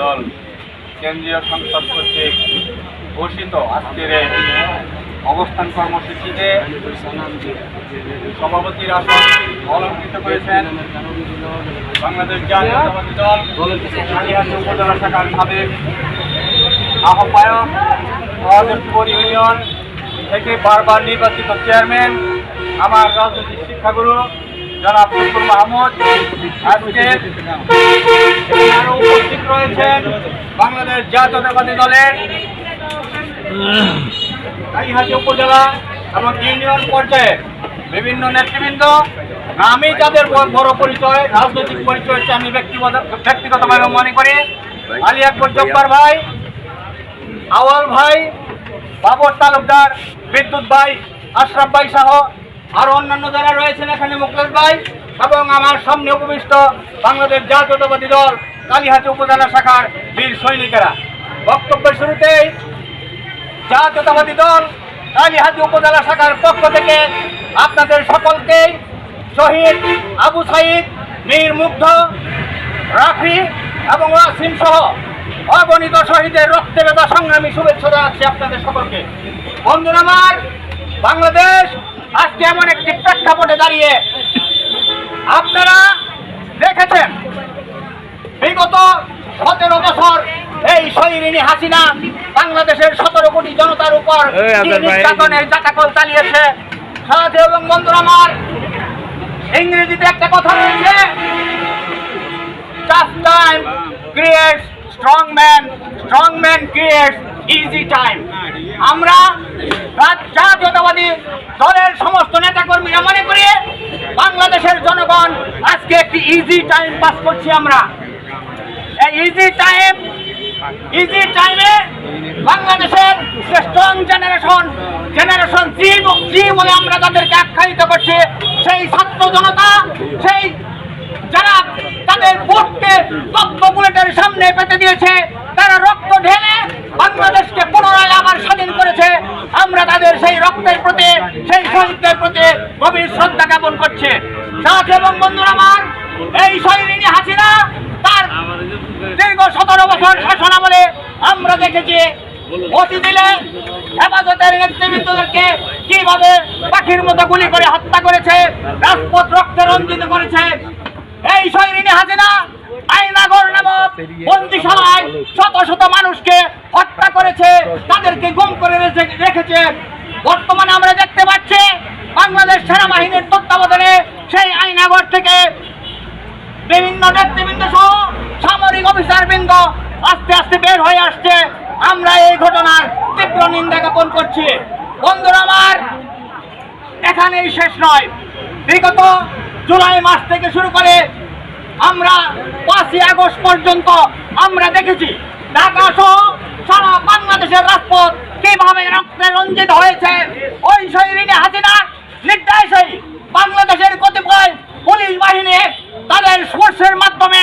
দল কেন্দ্রীয় সংসদ কর্তৃক ঘোষিত আজকের অবস্থান কর্মসূচিতে সভাপতির আসন অলঙ্কৃত করেছেন। বাংলাদেশ জাতীয়তাবাদী দল উপজেলা শাখার সাবেক আহ্বায়ক ইউনিয়ন থেকে বারবার নির্বাচিত চেয়ারম্যান, আমার রাজনৈতিক শিক্ষাগুরু জনাব ফখরুল মাহমুদ, আজকে এখানে আরও উপস্থিত রয়েছেন বাংলাদেশ জাতীয়তাবাদী দলের কালীহাটি উপজেলা এবং ইউনিয়ন পর্যায়ে বিভিন্ন নেতৃবৃন্দ। আমি যাদের বড় পরিচয়, রাজনৈতিক পরিচয় হচ্ছে আমি ব্যক্তিগত ব্যক্তিগতভাবে মনে করি। আলী আকবর জব্বার ভাই আওয়াল ভাই, বাবর তালুকদার, বিদ্যুৎ ভাই, আশরাফ ভাই সহ আরও অন্যান্য যারা রয়েছেন এখানে মুখলেশ ভাই এবং আমার সামনে উপবিষ্ট বাংলাদেশ জাতীয়তাবাদী দল কালীহাটি উপজেলা শাখার বীর সৈনিকেরা। বক্তব্যের শুরুতেই জাতীয়তাবাদী দল কালীহাতি উপজেলা শাখার পক্ষ থেকে আপনাদের সকলকেই শহীদ আবু সাইদ, মীর মুগ্ধ, রাফি এবং ওয়াসিম সহ অগণিত শহীদের রক্তে বেদা সংগ্রামী শুভেচ্ছা জানাচ্ছি আপনাদের সকলকে। বন্ধুরা আমার বাংলাদেশ আজকে এমন একটি প্রেক্ষাপটে দাঁড়িয়ে আপনারা দেখেছেন বিগত সতেরো বছর এই শৈরিনী হাসিনা বাংলাদেশের সতেরো কোটি জনতার উপর নির্যাতনের জাটাকল চালিয়েছে। সাথে এবং বন্ধুরা আমার ইংরেজিতে একটা কথা রয়েছে tough time creates strong man strong man creates easy time আমরা জাতীয়তাবাদী দলের সমস্ত নেতাকর্মীরা মনে করি বাংলাদেশের জনগণ আজকে একটি ইজি টাইম পাস করছি আমরা। এই ইজি টাইম ইজি টাইমে বাংলাদেশের strong generation generation Z Z বলে আমরা তাদেরকে আখ্যায়িত করছি। সেই ছাত্র জনতা, সেই যারা তাদের ভোটকে তত্ত্ব বুলেটের সামনে পেতে দিয়েছে তারা রক্ত ঢেলে বাংলাদেশকে পুনরায় আবার স্বাধীন করেছে আমরা তাদের সেই রক্তের প্রতি সেই শহীদদের প্রতি গভীর শ্রদ্ধা জ্ঞাপন করছে। সাথ এবং বন্ধুরা আমার, এই শহীদিনী হাসিনা, তার দীর্ঘ সতেরো বছর শাসন আমলে আমরা দেখেছি অতি দিলে হেফাজতের নেতৃবৃন্দদেরকে কীভাবে পাখির মতো গুলি করে হত্যা করেছে, রাজপথ রক্তে রঞ্জিত করেছে। এই শৈরিনী হাসিনা নামক শত শত মানুষকে হত্যা করেছে, তাদেরকে করে বর্তমানে আমরা সেনাবাহিনীর তত্ত্বাবধানে সেই আইনাগর থেকে বিভিন্ন নেতৃবৃন্দ সহ সামরিক অফিসার বৃন্দ আস্তে আস্তে বের হয়ে আসছে। আমরা এই ঘটনার তীব্র নিন্দা জ্ঞাপন করছি। বন্ধুরা আমার, এখানেই শেষ নয়। বিগত জুলাই মাস থেকে শুরু করে আমরা পাঁচই আগস্ট পর্যন্ত আমরা দেখেছি ঢাকা সহ সারা বাংলাদেশের রাজপথ কীভাবে রক্তে রঞ্জিত হয়েছে ওই শহীদ হাসিনার নির্দেশেই বাংলাদেশের কতিপয় পুলিশ বাহিনী তাদের সোর্সের মাধ্যমে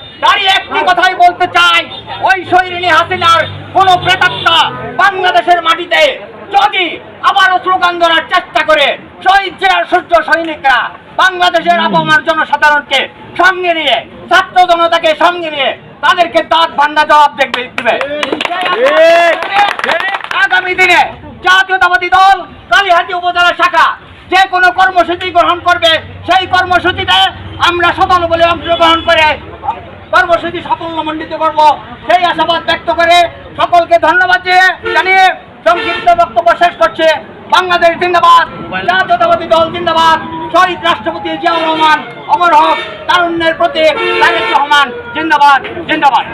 দাঁড়িয়ে একটি কথাই বলতে চাই। ওই শৈরিনী হাসিনার কোন প্রেতাত্মা বাংলাদেশের মাটিতে যদি আবারও স্লোগান ধরার চেষ্টা করে, শহীদ জেলার সূর্য সৈনিকরা বাংলাদেশের আবহাওয়ার জনসাধারণকে সঙ্গে নিয়ে, ছাত্র জনতাকে সঙ্গে নিয়ে তাদেরকে দাঁত ভান্ডা জবাব দেখবে দিবে। আগামী দিনে জাতীয়তাবাদী দল, কালীহাটি উপজেলা শাখা যে কোনো কর্মসূচি গ্রহণ করবে, সেই কর্মসূচিতে আমরা সফল বলে অংশগ্রহণ করে কর্মসূচি সাফল্যমণ্ডিত করব। সেই আশাবাদ ব্যক্ত করে সকলকে ধন্যবাদ জানিয়ে সংক্ষিপ্ত বক্তব্য শেষ করছে। বাংলাদেশ জিন্দাবাদ, জাতীয়তাবাদী দল জিন্দাবাদ, শহীদ রাষ্ট্রপতি জিয়াউর রহমান, অমর হক, তারুণ্যের তারেক রহমান, জিন্দাবাদ জিন্দাবাদ।